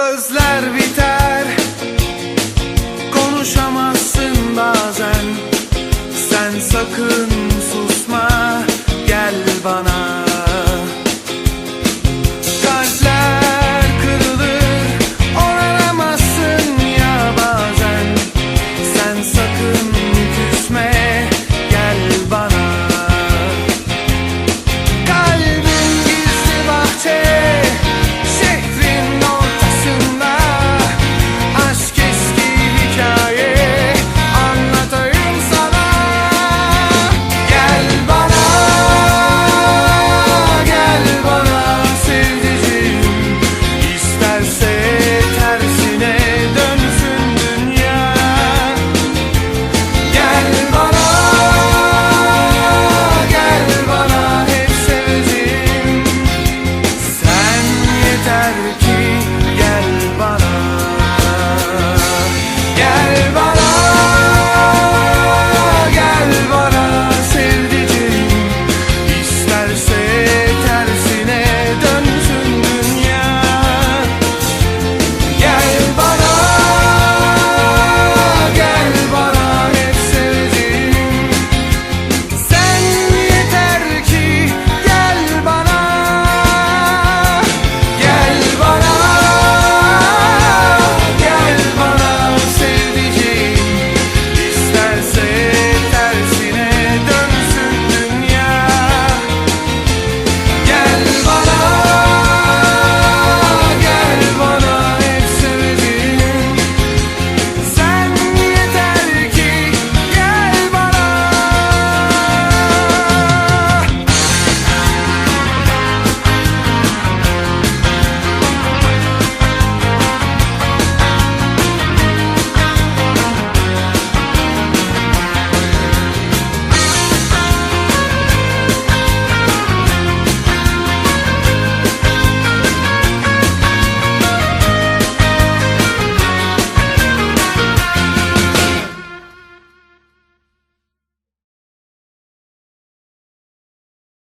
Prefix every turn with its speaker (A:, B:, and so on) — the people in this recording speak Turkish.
A: Sözler biter. Konuşamazsın bazen. Sen sakın